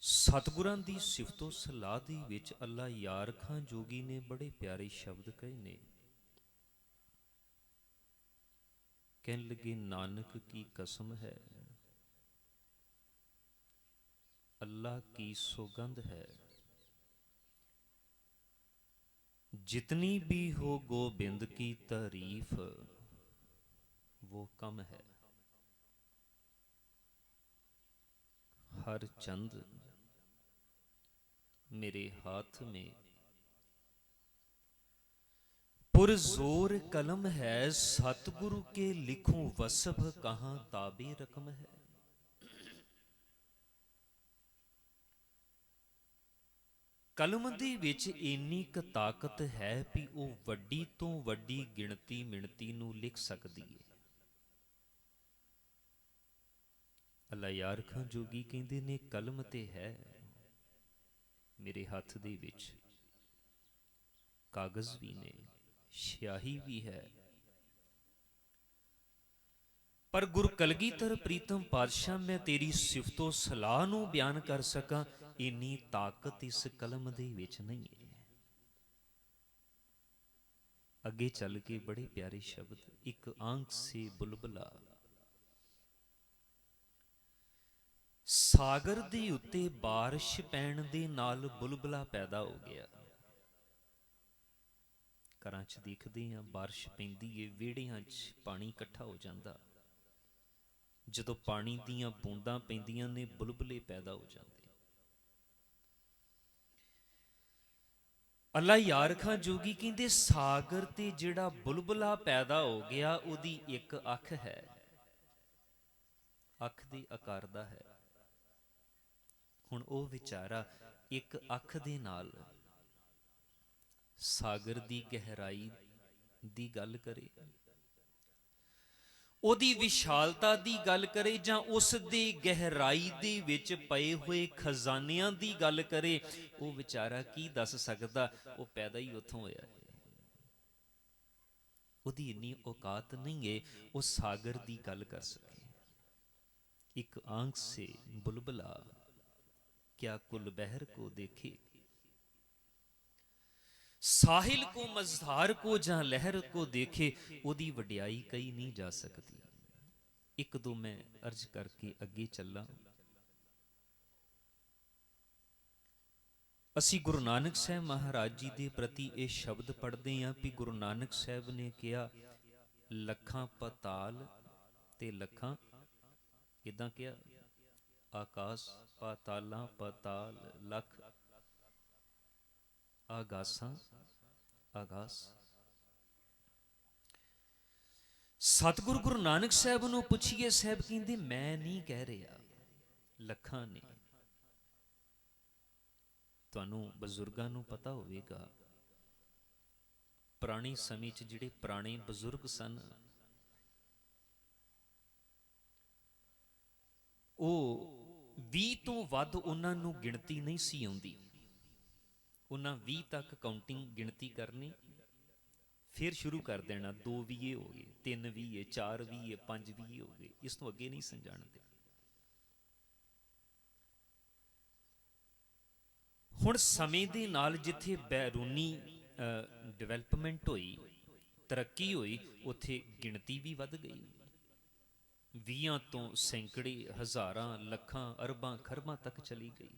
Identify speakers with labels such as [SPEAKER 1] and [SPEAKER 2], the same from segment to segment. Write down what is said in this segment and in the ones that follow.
[SPEAKER 1] ਸਤਿਗੁਰਾਂ ਦੀ ਸਿਫਤੋ ਸਲਾਹ ਦੀ ਵਿੱਚ ਅੱਲਾ ਯਾਰ ਖਾਂ ਜੋਗੀ ਨੇ ਬੜੇ ਪਿਆਰੇ ਸ਼ਬਦ ਕਹੇ ਨੇ ਕਹਿਣ ਲੱਗੇ ਨਾਨਕ ਕੀ ਕਸਮ ਹੈ ਅੱਲਾ ਕੀ ਸੌਗੰਧ ਹੈ जितनी भी हो गोबिंद की तारीफ वो कम है हर चंद मेरे हाथ में पुरजोर कलम है सतगुरु के लिखूं वसफ कहाँ ताबे रकम है ਕਲਮ ਦੇ ਵਿੱਚ ਇੰਨੀ ਕੁ ਤਾਕਤ ਹੈ ਵੀ ਉਹ ਵੱਡੀ ਤੋਂ ਵੱਡੀ ਗਿਣਤੀ ਮਿਣਤੀ ਨੂੰ ਲਿਖ ਸਕਦੀ ਹੈ ਅੱਲਾ ਯਾਰ ਖਾਂ ਜੋਗੀ ਕਹਿੰਦੇ ਨੇ ਕਲਮ ਤੇ ਹੈ ਮੇਰੇ ਹੱਥ ਦੇ ਵਿੱਚ। ਕਾਗਜ਼ ਵੀ ਨੇ, ਸਿਆਹੀ ਵੀ ਹੈ। ਪਰ ਗੁਰ ਕਲਗੀਧਰ ਪ੍ਰੀਤਮ ਪਾਤਸ਼ਾਹ, ਮੈਂ ਤੇਰੀ ਸਿਫਤੋ ਸਲਾਹ ਨੂੰ ਬਿਆਨ ਕਰ ਸਕਾਂ, ਇੰਨੀ ਤਾਕਤ ਇਸ ਕਲਮ ਦੇ ਵਿੱਚ ਨਹੀਂ ਹੈ। ਅੱਗੇ ਚੱਲ ਕੇ ਬੜੇ ਪਿਆਰੇ ਸ਼ਬਦ, ਇੱਕ ਆਂਖ ਸੇ ਬੁਲਬਲਾ ਸਾਗਰ ਦੇ ਉੱਤੇ بارش ਪੈਣ ਦੇ ਨਾਲ ਬੁਲਬਲਾ ਪੈਦਾ ਹੋ ਗਿਆ ਘਰਾਂ 'ਚ ਦੇਖਦੇ ਆ بارش ਪੈਂਦੀ ਏ ਵਿਹੜਿਆਂ 'ਚ ਪਾਣੀ ਇਕੱਠਾ ਹੋ ਜਾਂਦਾ ਜਦੋਂ ਪਾਣੀ ਦੀਆਂ ਬੂੰਦਾਂ ਪੈਂਦੀਆਂ ਨੇ ਬੁਲਬਲੇ ਪੈਦਾ ਹੋ ਜਾਂਦੇ ਅੱਲਾ ਯਾਰ ਖਾਂ ਜੋਗੀ ਕਹਿੰਦੇ ਸਾਗਰ ਤੇ ਜਿਹੜਾ ਬੁਲਬਲਾ ਪੈਦਾ ਹੋ ਗਿਆ ਉਹਦੀ ਇੱਕ ਅੱਖ ਹੈ ਅੱਖ ਦੀ ਆਕਾਰ ਦਾ ਹੈ ਹੁਣ ਉਹ ਵਿਚਾਰਾ ਇੱਕ ਅੱਖ ਦੇ ਨਾਲ ਸਾਗਰ ਦੀ ਗਹਿਰਾਈ ਦੀ ਗੱਲ ਕਰੇ। ਉਹਦੀ ਵਿਸ਼ਾਲਤਾ ਦੀ ਗੱਲ ਕਰੇ ਜਾਂ ਉਸ ਦੀ ਗਹਿਰਾਈ ਦੇ ਵਿੱਚ ਪਏ ਹੋਏ ਖਜ਼ਾਨਿਆਂ ਦੀ ਗੱਲ ਕਰੇ, ਉਹ ਵਿਚਾਰਾ ਕੀ ਦੱਸ ਸਕਦਾ? ਉਹ ਪੈਦਾ ਹੀ ਉੱਥੋਂ ਹੋਇਆ। ਹੈ ਉਹਦੀ ਇੰਨੀ ਔਕਾਤ ਨਹੀਂ ਹੈ ਉਹ ਸਾਗਰ ਦੀ ਗੱਲ ਕਰ ਸਕੇ। ਇੱਕ ਆਂਖ ਸੇ ਬੁਲਬਲਾ ਕਿਆ ਕੁਲ ਬਹਿਰ ਕੋ ਦੇਖੇ? ਸਾਹਿਲ ਕੋ ਮਜ਼ਧਾਰ ਕੋ ਜਾਂ ਲਹਿਰ ਕੋ ਦੇਖੇ, ਉਹਦੀ ਵਡਿਆਈ ਕਈ ਨਹੀਂ ਜਾ ਸਕਦੀ। ਇੱਕ ਦੋ ਮੈਂ ਅਰਜ਼ ਕਰਕੇ ਅੱਗੇ ਚੱਲਾਂ। ਅਸੀਂ ਗੁਰੂ ਨਾਨਕ ਸਾਹਿਬ ਮਹਾਰਾਜ ਜੀ ਦੇ ਪ੍ਰਤੀ ਇਹ ਸ਼ਬਦ ਪੜ੍ਹਦੇ ਆਂ ਵੀ ਗੁਰੂ ਨਾਨਕ ਸਾਹਿਬ ਨੇ ਕਿਹਾ, ਲੱਖਾਂ ਪਤਾਲ ਤੇ ਲੱਖਾਂ। ਇਦਾਂ ਕਿਹਾ? ਆਕਾਸ਼ ਪਾਤਾਲਾਂ ਪਤਾਲ ਲੱਖ ਆਗਾਸਾਂ ਆਗਾਸ ਸਤਿਗੁਰੂ ਗੁਰੂ ਨਾਨਕ ਸਾਹਿਬ ਨੂੰ ਪੁੱਛੀਏ, ਸਾਹਿਬ ਕਹਿੰਦੇ, ਮੈਂ ਨਹੀਂ ਕਹਿ ਰਿਹਾ, ਲੱਖਾਂ ਨੇ। ਤੁਹਾਨੂੰ ਬਜ਼ੁਰਗਾਂ ਨੂੰ ਪਤਾ ਹੋਵੇਗਾ, ਪੁਰਾਣੀ ਸਮੇਂ 'ਚ ਜਿਹੜੇ ਪੁਰਾਣੇ ਬਜ਼ੁਰਗ ਸਨ, ਉਹ 20 ਤੋਂ ਵੱਧ ਉਹਨਾਂ ਨੂੰ ਗਿਣਤੀ ਨਹੀਂ ਸੀ ਆਉਂਦੀ। ਉਹਨਾਂ 20 ਤੱਕ ਕਾਊਂਟਿੰਗ ਗਿਣਤੀ ਕਰਨੀ, ਫਿਰ ਸ਼ੁਰੂ ਕਰ ਦੇਣਾ 2 ਵੀਏ ਹੋ ਗਏ 3 ਵੀਏ 4 ਵੀਏ 5 ਵੀਏ ਹੋ ਗਏ, ਇਸ ਤੋਂ ਅੱਗੇ ਨਹੀਂ ਸਮਝਾਣਦੇ ਹੁਣ ਸਮੇਂ ਦੇ ਨਾਲ ਜਿੱਥੇ ਬੈਰੂਨੀ ਡਿਵੈਲਪਮੈਂਟ ਹੋਈ, ਤਰੱਕੀ ਹੋਈ, ਉੱਥੇ ਗਿਣਤੀ ਵੀ ਵੱਧ ਗਈ। 20 ਤੋਂ ਸੈਂਕੜੇ ਹਜ਼ਾਰਾਂ ਲੱਖਾਂ ਅਰਬਾਂ ਖਰਬਾਂ ਤੱਕ ਚਲੀ ਗਈ।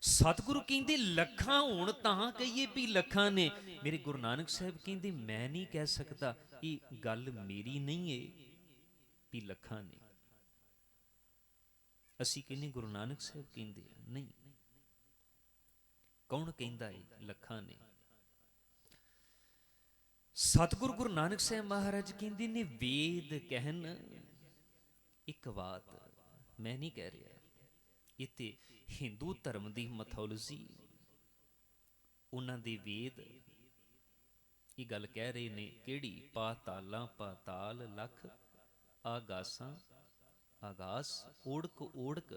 [SPEAKER 1] ਸਤਿਗੁਰੂ ਕਹਿੰਦੇ, ਲੱਖਾਂ ਹੋਣ ਤਾਂ ਕਹੀਏ ਵੀ ਲੱਖਾਂ ਨੇ। ਮੇਰੇ ਗੁਰੂ ਨਾਨਕ ਸਾਹਿਬ ਕਹਿੰਦੇ, ਮੈਂ ਨਹੀਂ ਕਹਿ ਸਕਦਾ, ਇਹ ਗੱਲ ਮੇਰੀ ਨਹੀਂ ਏ ਵੀ ਲੱਖਾਂ ਨੇ। ਅਸੀਂ ਕਹਿੰਦੇ, ਗੁਰੂ ਨਾਨਕ ਸਾਹਿਬ ਕਹਿੰਦੇ ਨਹੀਂ। ਕੌਣ ਕਹਿੰਦਾ ਏ ਲੱਖਾਂ ਨੇ? ਸਤਿਗੁਰੂ ਗੁਰੂ ਨਾਨਕ ਸਾਹਿਬ ਮਹਾਰਾਜ ਕਹਿੰਦੇ ਨੇ, ਵੇਦ ਕਹਿਣ ਇੱਕ ਬਾਤ ਮੈਂ ਨਹੀਂ ਕਹਿ ਰਿਹਾ। ਇਤੇ ਹਿੰਦੂ ਧਰਮ ਦੀ ਮੈਥੋਲੋਜੀ ਉਹਨਾਂ ਦੇ ਵੇਦ ਇਹ ਗੱਲ ਕਹਿ ਰਹੇ ਨੇ, ਕਿਹੜੀ? ਪਾਤਾਲਾਂ, ਪਾਤਾਲ, ਲਖ, ਆਗਾਸਾਂ, ਆਗਾਸ, ਓੜਕ ਓੜਕ,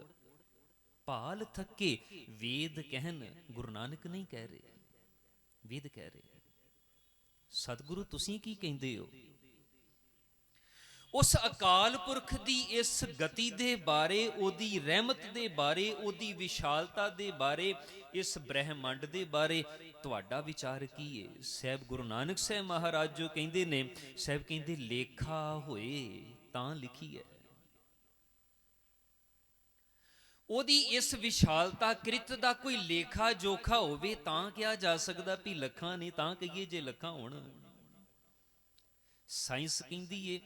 [SPEAKER 1] ਭਾਲ ਥੱਕੇ। ਵੇਦ ਕਹਿਣ, ਗੁਰੂ ਨਾਨਕ ਨਹੀਂ ਕਹਿ ਰਹੇ। ਵੇਦ ਕਹਿ ਰਹੇ। ਸਤਿਗੁਰੂ, ਤੁਸੀਂ ਕੀ ਕਹਿੰਦੇ ਹੋ? ਉਸ ਅਕਾਲ ਪੁਰਖ ਦੀ ਇਸ ਗਤੀ ਦੇ ਬਾਰੇ, ਉਹਦੀ ਰਹਿਮਤ ਦੇ ਬਾਰੇ, ਉਹਦੀ ਵਿਸ਼ਾਲਤਾ ਦੇ ਬਾਰੇ, ਇਸ ਬ੍ਰਹਿਮੰਡ ਦੇ ਬਾਰੇ ਤੁਹਾਡਾ ਵਿਚਾਰ ਕੀ ਹੈ ਸਹਿਬ ਗੁਰੂ ਨਾਨਕ ਸਾਹਿਬ ਮਹਾਰਾਜ ਜੋ ਕਹਿੰਦੇ ਨੇ, ਸਾਹਿਬ ਕਹਿੰਦੇ, ਲੇਖਾ ਹੋਏ ਤਾਂ ਲਿਖੀ ਹੈ। ਉਹਦੀ ਇਸ ਵਿਸ਼ਾਲਤਾ ਕ੍ਰਿਤ ਦਾ ਕੋਈ ਲੇਖਾ ਜੋਖਾ ਹੋਵੇ ਤਾਂ ਕਿਹਾ ਜਾ ਸਕਦਾ ਵੀ ਲੱਖਾਂ ਨੇ, ਤਾਂ ਕਹੀਏ ਜੇ ਲੱਖਾਂ ਹੋਣ। ਸਾਇੰਸ ਕਹਿੰਦੀ ਏ,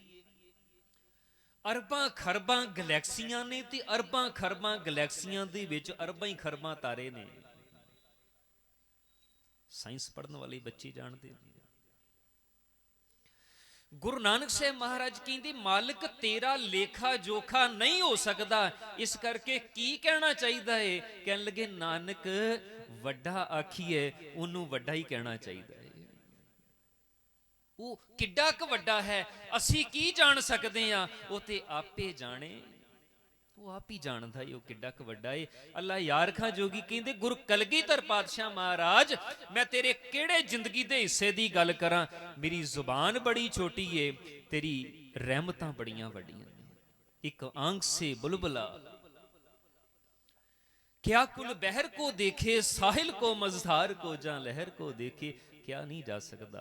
[SPEAKER 1] ਅਰਬਾਂ ਖਰਬਾਂ ਗੈਲੈਕਸੀਆਂ ਨੇ ਤੇ ਅਰਬਾਂ ਖਰਬਾਂ ਗੈਲੈਕਸੀਆਂ ਦੇ ਵਿੱਚ ਅਰਬਾਂ ਹੀ ਖਰਬਾਂ ਤਾਰੇ ਨੇ। ਸਾਇੰਸ ਪੜਨ ਵਾਲੇ ਬੱਚੇ ਜਾਣਦੇ ਨੇ। ਗੁਰੂ ਨਾਨਕ ਸਾਹਿਬ ਮਹਾਰਾਜ ਕਹਿੰਦੇ, ਮਾਲਕ ਤੇਰਾ ਲੇਖਾ ਜੋਖਾ ਨਹੀਂ ਹੋ ਸਕਦਾ। ਇਸ ਕਰਕੇ ਕੀ ਕਹਿਣਾ ਚਾਹੀਦਾ ਏ? ਕਹਿਣ ਲੱਗੇ, ਨਾਨਕ, ਵੱਡਾ ਆਖੀਏ ਉਹਨੂੰ ਵੱਡਾ ਹੀ ਕਹਿਣਾ ਚਾਹੀਦਾ ਏ। ਉਹ ਕਿੱਡਾ ਕੁ ਵੱਡਾ ਹੈ, ਅਸੀਂ ਕੀ ਜਾਣ ਸਕਦੇ ਆ ਉਹ ਤੇ ਆਪੇ ਜਾਣੇ। ਆਪ ਹੀ ਜਾਣਦਾ ਏ ਉਹ ਕਿੱਡਾ ਕੁ ਵੱਡਾ ਏ ਅੱਲਾ ਯਾਰ ਖਾਂ ਜੋਗੀ ਕਹਿੰਦੇ ਗੁਰੂ ਕਲਗੀਧਰ ਪਾਤਸ਼ਾਹ ਮਹਾਰਾਜ ਮੈਂ ਤੇਰੇ ਕਿਹੜੇ ਜ਼ਿੰਦਗੀ ਦੇ ਹਿੱਸੇ ਦੀ ਗੱਲ ਕਰਾਂ ਮੇਰੀ ਜ਼ੁਬਾਨ ਬੜੀ ਛੋਟੀ ਏ ਤੇਰੀ ਰਹਿਮਤਾਂ ਬੜੀਆਂ ਵੱਡੀਆਂ ਨੇ ਇੱਕ ਆਂਖ ਸੇ ਬੁਲਬਲਾ क्या कुल बहर को देखे साहिल को मझधार को जा लहर को देखे क्या नहीं जा सकता